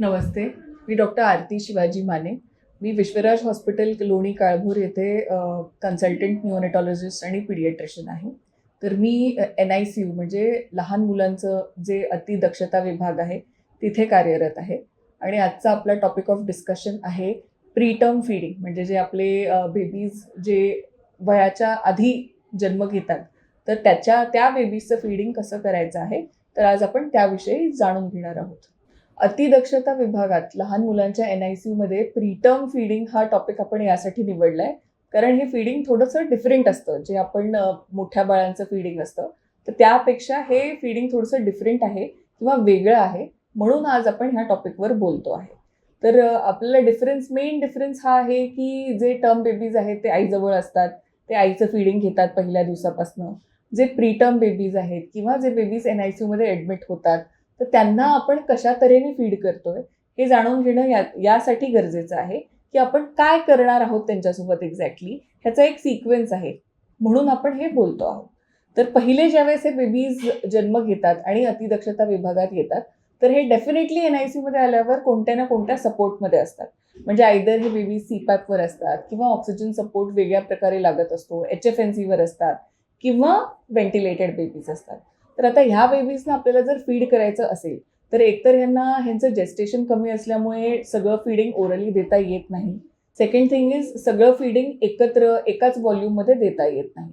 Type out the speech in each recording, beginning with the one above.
नमस्ते. मी डॉक्टर आरती शिवाजी माने. मी विश्वराज हॉस्पिटल लोणी काळभोर येथे कन्सल्टंट न्यूनेटॉलॉजिस्ट आणि पिडियाट्रिशियन आहे. तर मी एन आय सी यू म्हणजे लहान मुलांचं जे अतिदक्षता विभाग आहे तिथे कार्यरत आहे. आणि आजचा आपला टॉपिक ऑफ डिस्कशन आहे प्रीटर्म फीडिंग म्हणजे जे आपले बेबीज जे वयाच्या आधी जन्म घेतात तर त्याच्या त्या बेबीजचं फीडिंग कसं करायचं आहे तर आज आपण त्याविषयी जाणून घेणार आहोत. अतिदक्षता विभागात लहान मुलांच्या N I C preterm feeding हा टॉपिक आपण यासाठी निवडला आहे कारण हे फीडिंग थोडंसं डिफरंट असतं. जे आपण मोठ्या बाळांचं फीडिंग असतं. तर त्यापेक्षा हे फीडिंग थोडंसं डिफरंट आहे किंवा वेगळं आहे. म्हणून आज आपण ह्या टॉपिकवर बोलतो आहे. तर आपल्याला डिफरन्स मेन डिफरन्स हा आहे की जे टर्म बेबीज आहेत ते आईजवळ असतात. ते आईचं फीडिंग घेतात पहिल्या दिवसापासून. जे प्रीटर्म बेबीज आहेत किंवा जे babies N I C admit होतात. तर त्यांना आपण कशा तऱ्हेने फीड करतोय हे जाणून घेणं या यासाठी गरजेचं आहे की आपण काय करणार आहोत त्यांच्यासोबत एक्झॅक्टली ह्याचा एक सिक्वेन्स आहे. म्हणून आपण हे बोलतो आहोत. तर पहिले ज्यावेळेस हे बेबीज जन्म घेतात आणि अतिदक्षता विभागात येतात तर हे डेफिनेटली एन आय सीमध्ये आल्यावर कोणत्या ना कोणत्या सपोर्टमध्ये असतात. म्हणजे आयदर हे बेबी सी पॅपवर असतात किंवा ऑक्सिजन सपोर्ट वेगळ्या प्रकारे लागत असतो एच एफ एन सीवर असतात किंवा व्हेंटिलेटेड बेबीज असतात. तर आता ह्या बेबीजना आपल्याला जर फीड करायचं असेल तर एकतर ह्यांना ह्यांचं जेस्टेशन कमी असल्यामुळे सगळं फीडिंग ओरली देता येत नाही. सेकंड थिंग इज सगळं फीडिंग एकत्र एकाच व्हॉल्यूममध्ये देता येत नाही.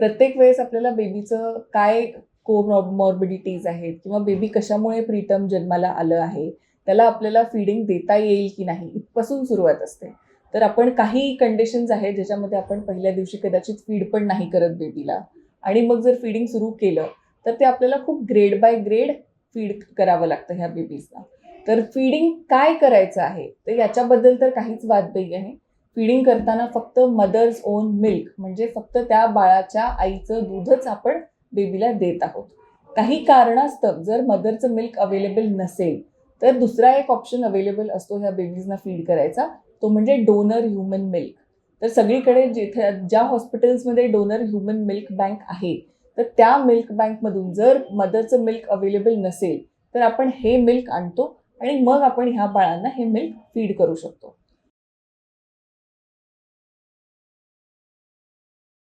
प्रत्येक वेळेस आपल्याला बेबीचं काय को मॉर्बिडिटीज आहेत किंवा बेबी कशामुळे प्रीतम जन्माला आलं आहे त्याला आपल्याला फीडिंग देता येईल की नाही इथपासून सुरुवात असते. तर आपण काही कंडिशन्स आहेत ज्याच्यामध्ये आपण पहिल्या दिवशी कदाचित फीड पण नाही करत बेबीला आणि मग जर फीडिंग सुरू केलं तर ते आपल्याला खूप ग्रेड बाय ग्रेड फीड करावं लागतं ह्या बेबीजला तर फीडिंग काय करायचं आहे? तर याच्याबद्दल तर काहीच वादबाई नाही आहे फीडिंग करताना फक्त मदर्स ओन मिल्क म्हणजे फक्त त्या बाळाच्या आईचं दूधच आपण बेबीला देत आहोत. काही कारणास्तव जर मदरचं मिल्क अवेलेबल नसेल तर दुसरा एक ऑप्शन अवेलेबल असतो ह्या बेबीजना फीड करायचा. तो म्हणजे डोनर ह्युमन मिल्क तर सगळीकडे जिथे ज्या हॉस्पिटल्समध्ये डोनर ह्युमन मिल्क बँक आहे तर त्या मिल्क बँकमधून जर मदरचं मिल्क अवेलेबल नसेल तर आपण हे मिल्क आणतो आणि मग आपण ह्या बाळांना हे मिल्क फीड करू शकतो.